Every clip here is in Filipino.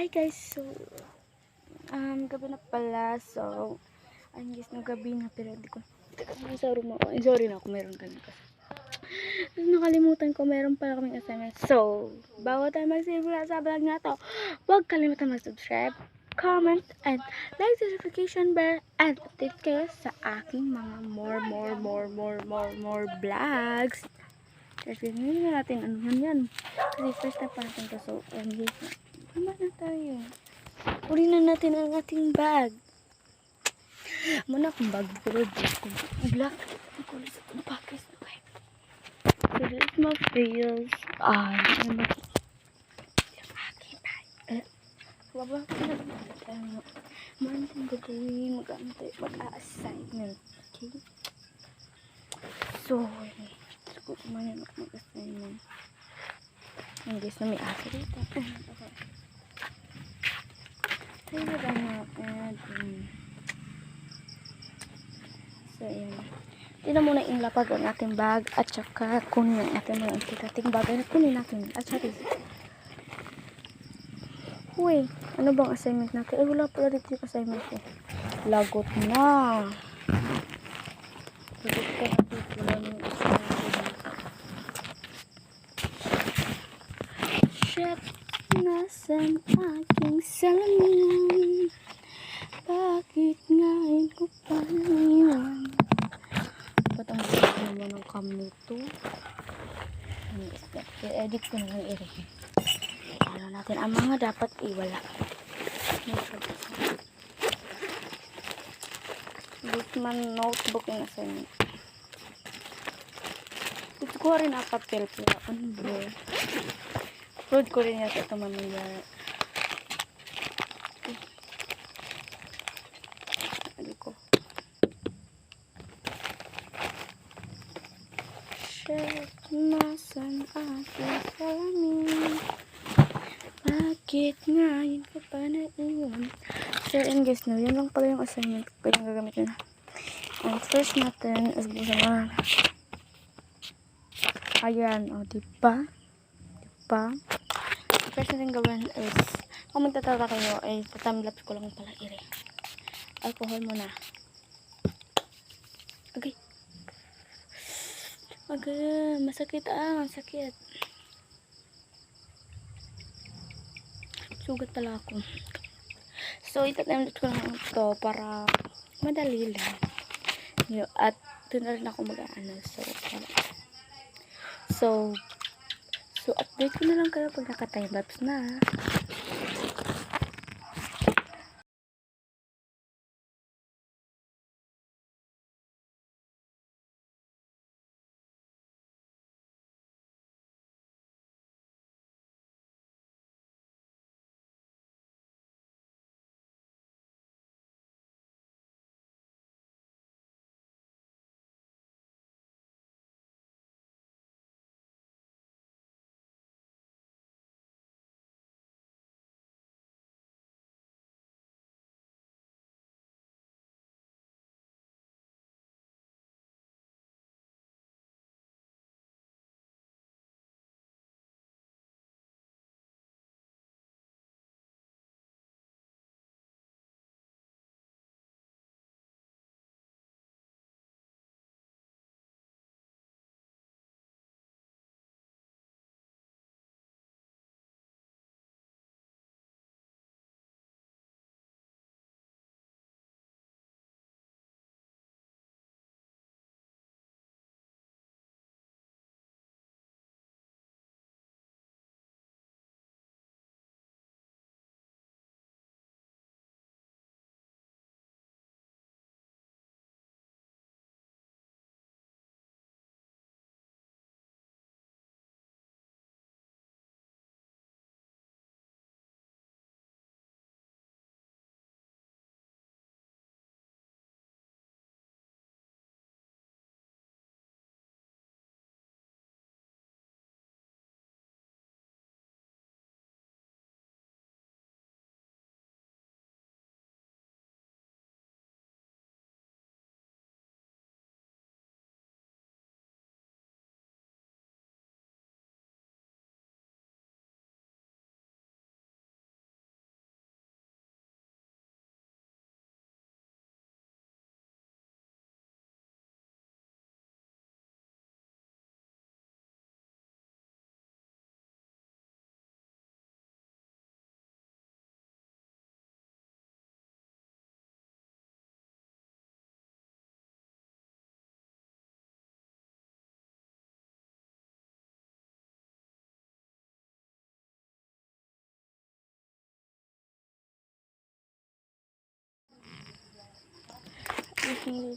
Hi guys, so um gabi na pala. So ayun guys, no gabi na pero hindi ko sorry mo. Sorry na ako meron ka na kasi. Nakalimutan ko meron pala kaming assignment. So, bago tayo magsimula sa vlog na to, huwag kalimutan mag-subscribe, comment, and like the notification bell and update kayo sa aking mga more, more, more, more, more, more vlogs. Kasi hindi na natin ano yan. Kasi first time pa natin to. So, um, yes na. Tama na tayo. Uli na natin ang ating bag. Muna akong bag. Pero black. Ang kulit sa itong pakis. Okay. So, this is my feels. Ah? Yung aking bag. Eh, waba ko na. Man yung gagawin. Mag-ano tayo. Mag-a-assignment. Okay? So, yun. Siguro man yung mag-assignment. Ang guys na may asa dito. Tayo na ba na add So, yun. Tingnan muna yung lapag ang ating bag at saka kunin ang ating mga ating bag. Ano kunin natin? At saka Uy, ano bang assignment natin? Eh, wala pala dito yung assignment ko. Lagot na. Lagot ka na dito. Wala na yung assignment Shit, nasan aking salamin? Bakit ngayon ko pa? Ba't ang naman ng cam nito? I-edit ko na. Ano natin ang mga dapat iwala. Bookman notebook yung assignment. Ito ko rin? Upload ko rin yan sa ito mamaya. Ano ko? Shit, nasan aking salamin? Bakit ngayon ka pa naiwan? So, and guys, no, yun lang pala yung assignment ko yung gagamitin na. And first natin is busaman. Ayan, o, oh, diba? Diba? First natin gawin is, kung magtatata kayo, ay tatamlaps ko lang pala ire. Alcohol muna. Okay. Agay, masakit ah, masakit. Sugat pala ako. So, itatamlap ko lang ito para madali lang. At doon na rin ako mag-ano. So, so, so, update ko na lang kayo pag naka-timelapse na.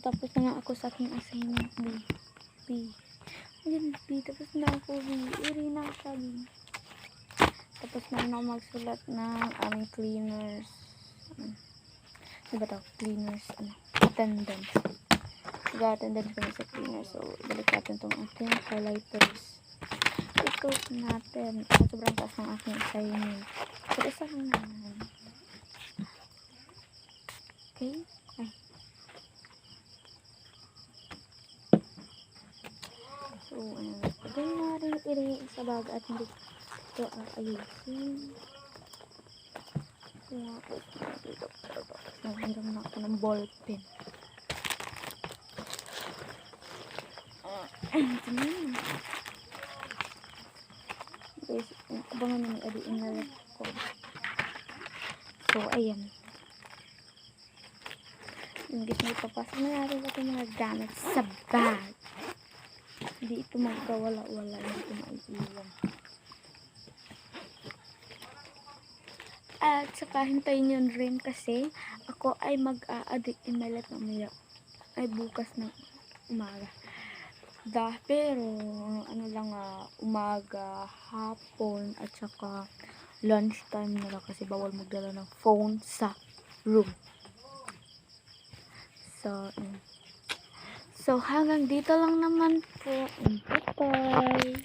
Tapos, na ako sa aking assignment B. B. Ayun, B. Tapos na ako B. Iri na siya B. Tapos na ako magsulat ng aming cleaners. Ano ano ba to? Cleaners. Ano? Attendance. Nag-attendance kami sa cleaners. So, balik natin itong ating highlighters. Ito natin. Sobrang taas ng aking assignment. Pero isa lang naman. Okay? Ay. So, ano, pagay na rin iri sa bag at hindi ito aayusin. Kaya ako, dito, naghiram na ako ng ballpen. Ah, ito na. Guys, abangan na ni Adi inalat ko. So, ayan. Yung guys, may papasok na natin itong mga gamit sa bag. Hindi ito magkawala-wala. Hindi ito maiiwan. At saka hintayin nyo rin kasi ako ay mag-a-addict email at mamaya ay bukas ng umaga. Da, pero ano lang ah, umaga, hapon at saka lunchtime na lang kasi bawal magdala ng phone sa room. So, mm. So hanggang dito lang naman po. Bye-bye.